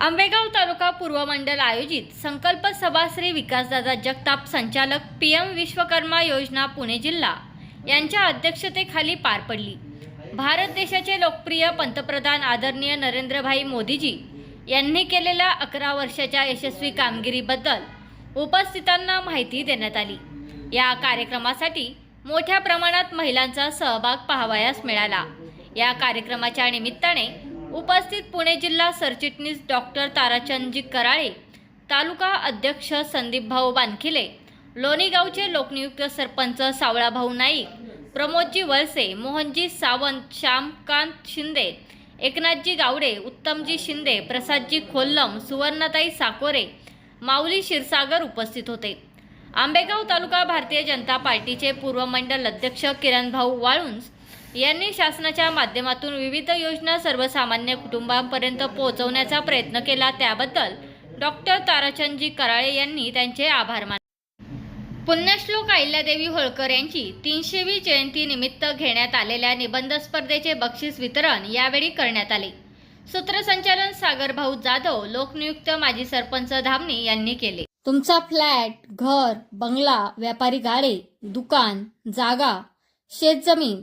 आंबेगाव तालुका पूर्व मंडल आयोजित संकल्प सभाश्री विकासदादा जगताप संचालक पी एम विश्वकर्मा योजना पुणे जिल्हा यांच्या अध्यक्षतेखाली पार पडली. भारत देशाचे लोकप्रिय पंतप्रधान आदरणीय नरेंद्रभाई मोदीजी यांनी केलेल्या अकरा वर्षाच्या यशस्वी कामगिरीबद्दल उपस्थितांना माहिती देण्यात आली. या कार्यक्रमासाठी मोठ्या प्रमाणात महिलांचा सहभाग पाहावयास मिळाला. या कार्यक्रमाच्या निमित्ताने उपस्थित पुणे जिल्हा सरचिटणीस डॉक्टर ताराचंदजी कराळे तालुका अध्यक्ष संदीप भाऊ बानखिले लोणीगावचे लोकनियुक्त सरपंच सावळाभाऊ नाईक प्रमोदजी वळसे मोहनजी सावंत श्यामकांत शिंदे एकनाथजी गावडे उत्तमजी शिंदे प्रसादजी खोल्लम सुवर्णताई साकोरे माऊली क्षीरसागर उपस्थित होते. आंबेगाव तालुका भारतीय जनता पार्टीचे पूर्व मंडल अध्यक्ष किरणभाऊ वाळुंज यांनी शासनाच्या माध्यमातून विविध योजना सर्वसामान्य कुटुंबांपर्यंत पोहोचवण्याचा प्रयत्न केला. त्याबद्दल डॉक्टर ताराचंदजी कराळे यांनी त्यांचे आभार मानले. पुण्यश्लोक अहिल्यादेवी होळकर यांची तीनशेवी जयंतीनिमित्त घेण्यात आलेल्या निबंध स्पर्धेचे बक्षीस वितरण यावेळी करण्यात आले. सूत्रसंचालन सागरभाऊ जाधव लोकनियुक्त माजी सरपंच धामणी यांनी केले. तुमचा फ्लॅट घर बंगला व्यापारी गाडे दुकान जागा शेतजमीन